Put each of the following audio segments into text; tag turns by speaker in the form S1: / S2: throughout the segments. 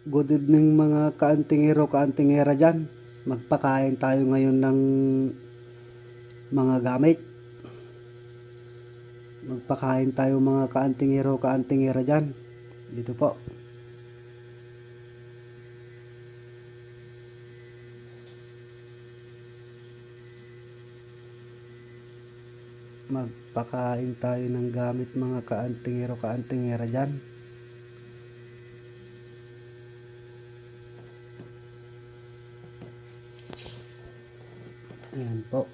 S1: Good evening mga kaantingero, kaantingera dyan. Magpakain tayo ngayon ng mga gamit. Magpakain tayo mga kaantingero, kaantingera dyan. Dito po. Magpakain tayo ng gamit mga kaantingero, kaantingera dyan. Ayan po.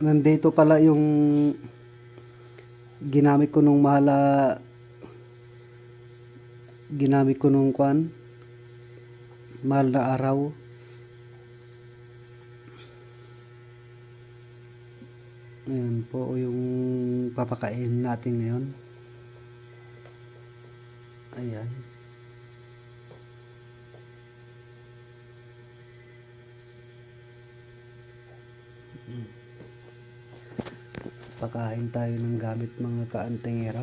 S1: Nandito pala yung ginamit ko nung mahala ginamit ko nung kwan mahal na araw. Ayan po yung papakain natin ngayon. Ayan pakain tayo ng gamit mga kaantingero